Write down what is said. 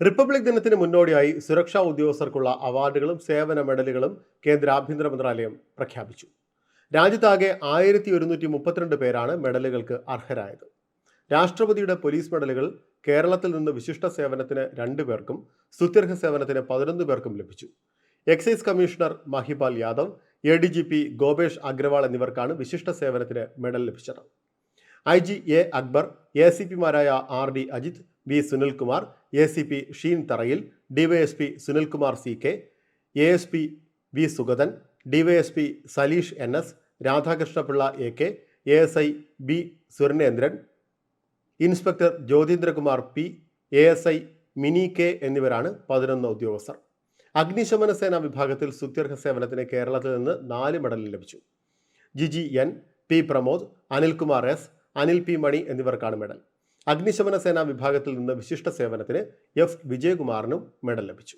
Republic ദിനത്തിന് മുന്നോടിയായി സുരക്ഷാ ഉദ്യോഗസ്ഥർക്കുള്ള അവാർഡുകളും സേവന മെഡലുകളും കേന്ദ്ര ആഭ്യന്തര മന്ത്രാലയം പ്രഖ്യാപിച്ചു. രാജ്യത്താകെ ആയിരത്തി ഒരുന്നൂറ്റി മുപ്പത്തിരണ്ട് പേരാണ് മെഡലുകൾക്ക് അർഹരായത്. രാഷ്ട്രപതിയുടെ പോലീസ് മെഡലുകൾ കേരളത്തിൽ നിന്ന് വിശിഷ്ട സേവനത്തിന് രണ്ടു പേർക്കും സുത്യർഹ സേവനത്തിന് പതിനൊന്ന് പേർക്കും ലഭിച്ചു. Excise commissioner Mahipal Yadav A D G P Gopesh Agarwal എന്നിവർക്കാണ് വിശിഷ്ട സേവനത്തിന് മെഡൽ ലഭിച്ചത്. I G A Akbar A C പിമാരായ R D Ajith V Sunilkumar A C P Sheen Tharayil DYSP Sunilkumar C K A S P V Sugathan DYSP Saleesh N S Radhakrishnapillai A K A S I B Surendran inspector Jyothindrakumar P A S I Mini K എന്നിവരാണ് പതിനൊന്ന് ഉദ്യോഗസ്ഥർ. അഗ്നിശമന സേനാ വിഭാഗത്തിൽ സുത്യർഹ സേവനത്തിന് കേരളത്തിൽ നിന്ന് നാല് മെഡൽ ലഭിച്ചു. Jiji N P Pramod Anilkumar S Anil P Mani എന്നിവർക്കാണ് മെഡൽ. അഗ്നിശമന സേനാ വിഭാഗത്തിൽ നിന്ന് വിശിഷ്ട സേവനത്തിന് എഫ്. വിജയകുമാറിനും മെഡൽ ലഭിച്ചു.